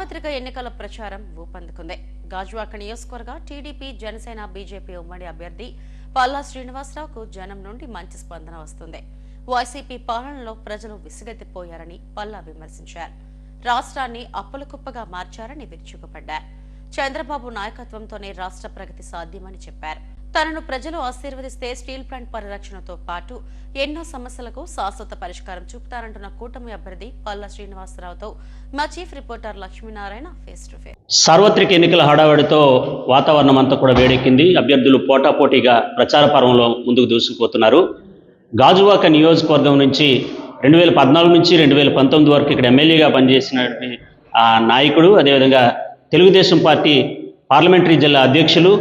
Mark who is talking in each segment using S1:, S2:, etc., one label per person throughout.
S1: సార్వత్రిక ఎన్నికల ప్రచారం ఊపందుకుంది. గాజువాక నియోజకవర్గ టీడీపీ జనసేన బీజేపీ ఉమ్మడి అభ్యర్థి పల్లా శ్రీనివాసరావుకు జనం నుండి మంచి స్పందన వస్తుంది. వైసీపీ పాలనలో ప్రజలు విసుగెత్తిపోయారని పల్లా విమర్శించారు. రాష్ట్రాన్ని అప్పుల కుప్పగా మార్చారని విరుచుకుపడ్డారు. చంద్రబాబు నాయకత్వంతోనే రాష్ట్ర ప్రగతి సాధ్యమని చెప్పారు. తనను ప్రజలు ఆశీర్వదిస్తే స్టీల్ ప్లాంట్ పరిరక్షణతో పాటు ఎన్నో సమస్యలకు శాశ్వత పరిష్కారం చూపుతారంటున్న కూటమి అభ్యర్థి పల్లా శ్రీనివాసరావుతో మా chief reporter Lakshminarayana face to face.
S2: సార్వత్రిక ఎన్నికల హడావడితో వాతావరణం అంతా కూడా వేడెక్కింది. అభ్యర్థులు పోటాపోటీగా ప్రచార పర్వంలో ముందుకు దూసుకుపోతున్నారు. గాజువాక నియోజకవర్గం నుంచి రెండు వేల పద్నాలుగు నుంచి రెండు వేల పంతొమ్మిది వరకు ఇక్కడ ఎమ్మెల్యేగా పనిచేసిన ఆ నాయకుడు అదేవిధంగా తెలుగుదేశం పార్టీ పార్లమెంటరీ జిల్లా అధ్యక్షులు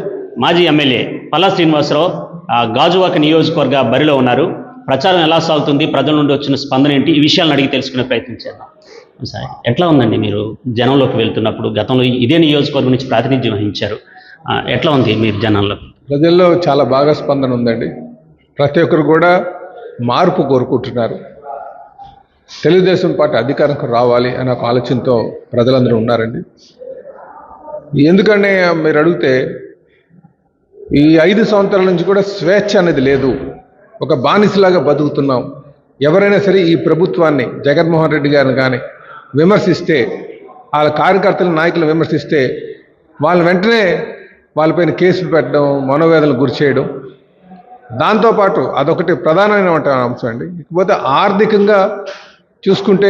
S2: మాజీ ఎమ్మెల్యే పల్లా శ్రీనివాసరావు ఆ గాజువాక నియోజకవర్గ బరిలో ఉన్నారు. ప్రచారం ఎలా సాగుతుంది? ప్రజల నుండి వచ్చిన స్పందన ఏంటి? ఈ విషయాలను అడిగి తెలుసుకునే ప్రయత్నం చేద్దాం. సార్ ఎట్లా ఉందండి మీరు జనంలోకి వెళ్తున్నప్పుడు? గతంలో ఇదే నియోజకవర్గం నుంచి ప్రాతినిధ్యం వహించారు. ఎట్లా ఉంది మీరు జనంలో?
S3: ప్రజల్లో చాలా బాగా స్పందన ఉందండి. ప్రతి ఒక్కరు కూడా మార్పు కోరుకుంటున్నారు. తెలుగుదేశం పార్టీ అధికారంకు రావాలి అనే ఒక ఆలోచనతో ప్రజలందరూ ఉన్నారండి. ఎందుకంటే మీరు అడిగితే ఈ ఐదు సంవత్సరాల నుంచి కూడా స్వేచ్ఛ అనేది లేదు. ఒక బానిసలాగా బతుకుతున్నాం. ఎవరైనా సరే ఈ ప్రభుత్వాన్ని జగన్మోహన్ రెడ్డి గారిని కానీ విమర్శిస్తే వాళ్ళ కార్యకర్తల నాయకులు విమర్శిస్తే వాళ్ళు వెంటనే వాళ్ళపైన కేసులు పెట్టడం మనోవేదనలు గురి చేయడం. దాంతోపాటు అదొకటి ప్రధానమైన అంశం అండి. ఇకపోతే ఆర్థికంగా చూసుకుంటే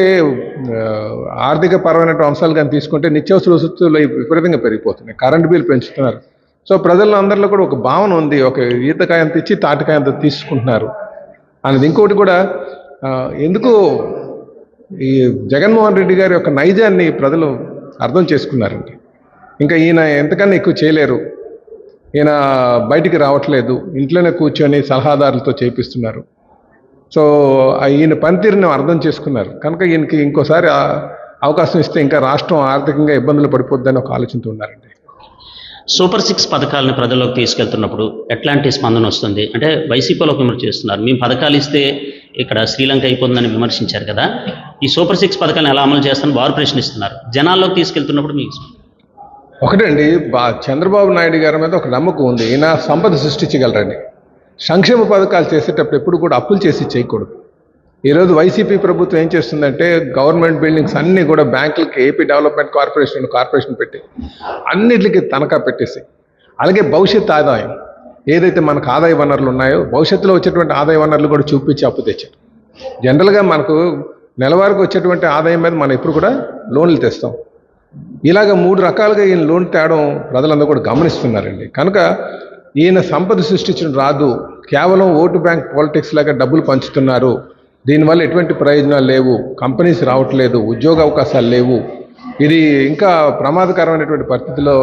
S3: ఆర్థిక పరమైన అంశాలు కానీ తీసుకుంటే నిత్యావసర వస్తువులు విపరీతంగా పెరిగిపోతున్నాయి. కరెంట్ బిల్ పెంచుతున్నారు. సో ప్రజల్లో అందరిలో కూడా ఒక భావన ఉంది. ఒక ఈతకాయ అంత ఇచ్చి తాటికాయ అంత తీసుకుంటున్నారు. అనేది ఇంకోటి కూడా ఎందుకు ఈ జగన్మోహన్ రెడ్డి గారి యొక్క నైజాన్ని ప్రజలు అర్థం చేసుకున్నారండి. ఇంకా ఈయన ఎంతకన్నా ఎక్కువ చేయలేరు. ఈయన బయటికి రావట్లేదు. ఇంట్లోనే కూర్చొని సలహాదారులతో చేపిస్తున్నారు. సో ఈయన పనితీరుని అర్థం చేసుకున్నారు. కనుక ఈయనకి ఇంకోసారి అవకాశం ఇస్తే ఇంకా రాష్ట్రం ఆర్థికంగా ఇబ్బందులు పడిపోద్దని ఒక ఆలోచనతో ఉన్నారండి.
S2: సూపర్ సిక్స్ పథకాలను ప్రజల్లోకి తీసుకెళ్తున్నప్పుడు ఎట్లాంటి స్పందన వస్తుంది? అంటే వైసీపీలో విమర్శ చేస్తున్నారు. మేము పథకాలు ఇస్తే ఇక్కడ శ్రీలంక అయిపోతుందని విమర్శించారు కదా. ఈ సూపర్ సిక్స్ పథకాలను ఎలా అమలు చేస్తారని వారు ప్రశ్నిస్తున్నారు. జనాల్లోకి తీసుకెళ్తున్నప్పుడు మీకు
S3: ఒకటండి బా చంద్రబాబు నాయుడు గారి మీద ఒక నమ్మకం ఉంది. ఈయన సంపద సృష్టించగలరండి సంక్షేమ పథకాలు చేసేటప్పుడు ఎప్పుడు కూడా అప్పులు చేసి చేయకూడదు. ఈరోజు వైసీపీ ప్రభుత్వం ఏం చేస్తుందంటే గవర్నమెంట్ బిల్డింగ్స్ అన్నీ కూడా బ్యాంకులకి ఏపీ డెవలప్మెంట్ కార్పొరేషన్ కార్పొరేషన్ పెట్టి అన్నిటికీ తనఖా పెట్టేసి అలాగే భవిష్యత్ ఆదాయం. ఏదైతే మనకు ఆదాయ వనరులు ఉన్నాయో భవిష్యత్తులో వచ్చేటువంటి ఆదాయ వనరులు కూడా చూపించి అప్పు తెచ్చారు. జనరల్గా మనకు నెలవారికి వచ్చేటువంటి ఆదాయం మీద మనం ఎప్పుడు కూడా లోన్లు తెస్తాం. ఇలాగ మూడు రకాలుగా ఈయన లోన్ తేడం ప్రజలందరూ కూడా గమనిస్తున్నారండి. కనుక ఈయన సంపద సృష్టించడం రాదు. కేవలం ఓటు బ్యాంక్ పాలిటిక్స్ లాగా డబ్బులు పంచుతున్నారు. దీనివల్ల ఎటువంటి ప్రయోజనాలు లేవు. కంపెనీస్ రావట్లేదు. ఉద్యోగ అవకాశాలు లేవు. ఇది ఇంకా ప్రమాదకరమైనటువంటి పరిస్థితిలో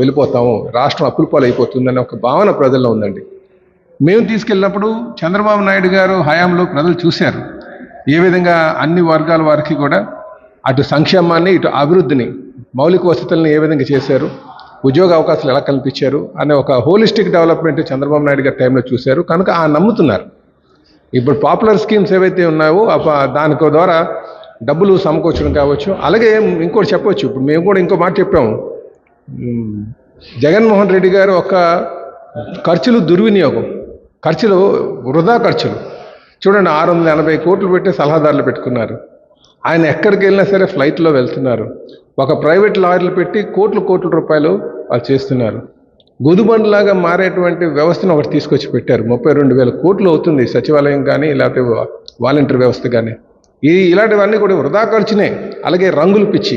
S3: వెళ్ళిపోతాము. రాష్ట్రం అప్పులపాలైపోతుందనే ఒక భావన ప్రజల్లో ఉందండి. మేము తీసుకెళ్ళినప్పుడు చంద్రబాబు నాయుడు గారు హయాంలో ప్రజలు చూశారు. ఏ విధంగా అన్ని వర్గాల వారికి కూడా అటు సంక్షేమాన్ని ఇటు అభివృద్ధిని మౌలిక వసతులను ఏ విధంగా చేశారు ఉద్యోగ అవకాశాలు ఎలా కల్పించారు అనే ఒక హోలిస్టిక్ డెవలప్మెంట్ చంద్రబాబు నాయుడు గారి టైంలో చూశారు. కనుక ఆ నమ్ముతున్నారు. ఇప్పుడు పాపులర్ స్కీమ్స్ ఏవైతే ఉన్నాయో ఆ దానికి ద్వారా డబ్బులు సమకూర్చడం కావచ్చు. అలాగే ఇంకోటి చెప్పవచ్చు ఇప్పుడు మేము కూడా ఇంకో మాట చెప్పాము జగన్మోహన్ రెడ్డి గారు ఒక ఖర్చులు దుర్వినియోగం. ఖర్చులు వృధా ఖర్చులు. చూడండి ఆరు వందల ఎనభై కోట్లు పెట్టి సలహాదారులు పెట్టుకున్నారు. ఆయన ఎక్కడికి వెళ్ళినా సరే ఫ్లైట్లో వెళ్తున్నారు. ఒక ప్రైవేట్ లారీలు పెట్టి కోట్లు కోట్ల రూపాయలు వాళ్ళు చేస్తున్నారు. గుదుబండ్లాగా మారేటువంటి వ్యవస్థను ఒకటి తీసుకొచ్చి పెట్టారు. ముప్పై రెండు వేల కోట్లు అవుతుంది సచివాలయం కానీ లేకపోతే వాలంటీర్ వ్యవస్థ కానీ ఈ ఇలాంటివన్నీ కూడా వృధా ఖర్చునే. అలాగే రంగులు పిచ్చి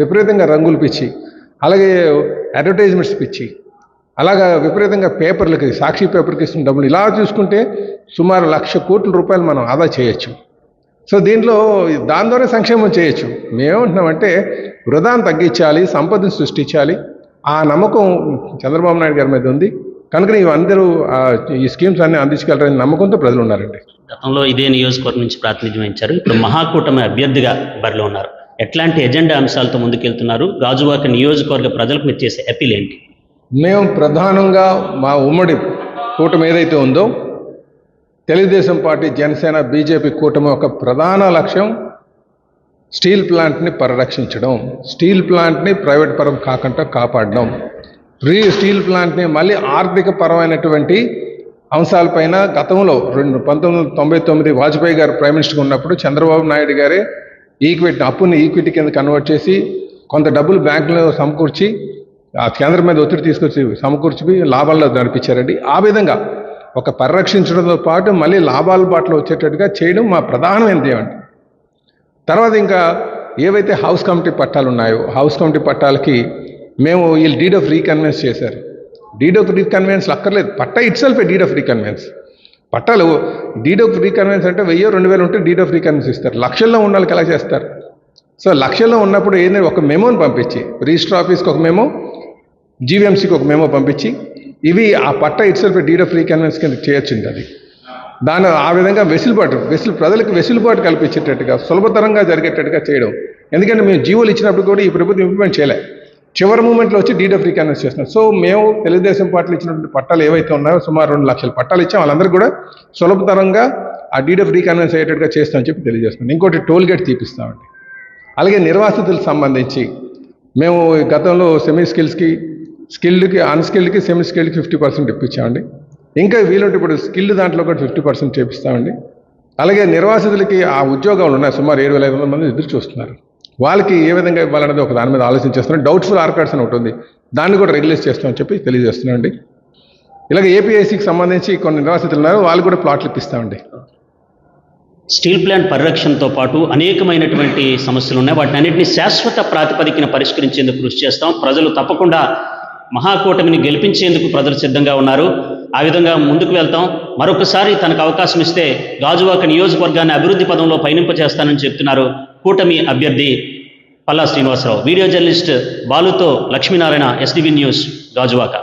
S3: విపరీతంగా రంగులు పిచ్చి అలాగే అడ్వర్టైజ్మెంట్స్ పిచ్చి అలాగా విపరీతంగా పేపర్లకి సాక్షి పేపర్కి ఇస్తున్న డబ్బులు. ఇలా చూసుకుంటే సుమారు లక్ష కోట్ల రూపాయలు మనం ఆదా చేయొచ్చు. సో దీంట్లో దాని ద్వారా సంక్షేమం చేయొచ్చు. మేమేమంటున్నామంటే వృధాను తగ్గించాలి సంపదను సృష్టించాలి ఆ నమ్మకం చంద్రబాబు నాయుడు గారి మీద ఉంది. కనుక అందరూ ఈ స్కీమ్స్ అన్ని అందించగలరని నమ్మకంతో ప్రజలు ఉన్నారండి.
S2: గతంలో ఇదే నియోజకవర్గం నుంచి ప్రాతినిధ్యం వహించారు. ఇప్పుడు మహాకూటమి అభ్యర్థిగా బరిలో ఉన్నారు. ఎట్లాంటి ఎజెండా అంశాలతో ముందుకెళ్తున్నారు? గాజువాక నియోజకవర్గ ప్రజలకు మీరు చేసే అపీల్ ఏంటి?
S3: మేము ప్రధానంగా మా ఉమ్మడి కూటమి ఏదైతే ఉందో తెలుగుదేశం పార్టీ జనసేన బీజేపీ కూటమి యొక్క ప్రధాన లక్ష్యం. స్టీల్ ప్లాంట్ని పరిరక్షించడం స్టీల్ ప్లాంట్ని ప్రైవేట్ పరం కాకుండా కాపాడడం రీ స్టీల్ ప్లాంట్ని మళ్ళీ ఆర్థిక పరమైనటువంటి అంశాలపైన గతంలో రెండు పంతొమ్మిది వందల తొంభై తొమ్మిది వాజ్పేయి గారు ప్రైమ్ మినిస్టర్గా ఉన్నప్పుడు చంద్రబాబు నాయుడు గారే ఈక్విటీ అప్పుని ఈక్విటీ కింద కన్వర్ట్ చేసి కొంత డబ్బులు బ్యాంకులో సమకూర్చి ఆ కేంద్రం మీద ఒత్తిడి తీసుకొచ్చి సమకూర్చి లాభాల్లో నడిపించారండి. ఆ విధంగా ఒక పరిరక్షించడంతో పాటు మళ్ళీ లాభాల బాటలో వచ్చేటట్టుగా చేయడం మా ప్రధానమైన ఏమండి తర్వాత ఇంకా ఏవైతే హౌస్ కమిటీ పట్టాలు ఉన్నాయో హౌస్ కమిటీ పట్టాలకి మేము వీళ్ళు డీడ్ ఆఫ్ రీకన్వెన్స్ చేశారు. డీడ్ ఆఫ్ రీకన్వెన్స్ అక్కర్లేదు. పట్టా itself deed of reconveyance. పట్టాలు డీడ్ ఆఫ్ రీకన్వెన్స్ అంటే వెయ్యి రెండు వేలు ఉంటే డీడ్ ఆఫ్ రీకన్వెన్స్ ఇస్తారు. లక్షల్లో ఉన్న వాళ్ళకి ఎలా చేస్తారు? సో లక్షల్లో ఉన్నప్పుడు ఏంటంటే ఒక మెమోని పంపించి రిజిస్టర్ ఆఫీస్కి ఒక మెమో జీవీఎంసీకి ఒక మెమో పంపించి ఇవి ఆ పట్ట itself deed of reconveyance కింద చేయొచ్చింది అది. దాని ఆ విధంగా వెసులుబాటు వెసులు ప్రజలకు వెసులుబాటు కల్పించేటట్టుగా సులభతరంగా జరిగేటట్టుగా చేయడం. ఎందుకంటే మేము జీవోలు ఇచ్చినప్పుడు కూడా ఈ ప్రభుత్వం ఇంప్లిమెంట్ చేయలే. చివరి మూమెంట్లో వచ్చి డీడ్ ఆఫ్ రీకన్వెన్స్ చేస్తున్నాం సో మేము తెలుగుదేశం పార్టీలు ఇచ్చినటువంటి పట్టాలు ఏవైతే ఉన్నాయో సుమారు రెండు లక్షల పట్టాలు ఇచ్చాం. వాళ్ళందరూ కూడా సులభతరంగా ఆ డీడ్ ఆఫ్ రీకన్వెన్స్ అయ్యేటట్టుగా చేస్తామని చెప్పి తెలియజేస్తున్నాం. ఇంకోటి టోల్ గేట్ తీపిస్తామండి. అలాగే నిర్వాసితులకు సంబంధించి మేము గతంలో సెమీ స్కిల్స్కి స్కిల్డ్కి అన్స్కిల్డ్కి సెమీ స్కిల్డ్కి ఫిఫ్టీ పర్సెంట్ ఇప్పించామండి. ఇంకా వీలుంటే ఇప్పుడు స్కిల్డ్ దాంట్లో కూడా ఫిఫ్టీ పర్సెంట్ చేపిస్తామండి. అలాగే నిర్వాసితులకి ఆ ఉద్యోగాలు ఉన్నాయి. సుమారు ఏడు వేల ఐదు వందల మంది ఎదురు చూస్తున్నారు. వాళ్ళకి ఏ విధంగా ఇవ్వాలనేది ఒక దాని మీద ఆలోచించేస్తున్నాం. డౌట్ఫుల్ ఆర్కార్డ్స్ అని ఒకటి ఉంది. దాన్ని కూడా రెగ్యులేట్ చేస్తామని చెప్పి తెలియజేస్తున్నాం అండి ఇలాగ ఏపీఐసికి సంబంధించి కొన్ని నిర్వాసితులు ఉన్నారు. వాళ్ళు కూడా ప్లాట్లు ఇప్పిస్తామండి.
S2: స్టీల్ ప్లాంట్ పరిరక్షణతో పాటు అనేకమైనటువంటి సమస్యలు ఉన్నాయి. వాటిని అన్నింటినీ శాశ్వత ప్రాతిపదికన పరిష్కరించేందుకు కృషి చేస్తాం. ప్రజలు తప్పకుండా మహాకూటమిని గెలిపించేందుకు ప్రజలు సిద్ధంగా ఉన్నారు. ఆ విధంగా ముందుకు వెళ్తాం. మరొకసారి తనకు అవకాశం ఇస్తే గాజువాక నియోజకవర్గాన్ని అభివృద్ధి పదంలో పయనింపచేస్తానని చెప్తున్నారు కూటమి అభ్యర్థి పల్లా శ్రీనివాసరావు. వీడియో జర్నలిస్ట్ బాలుతో లక్ష్మీనారాయణ ఎస్డిబి న్యూస్ గాజువాక.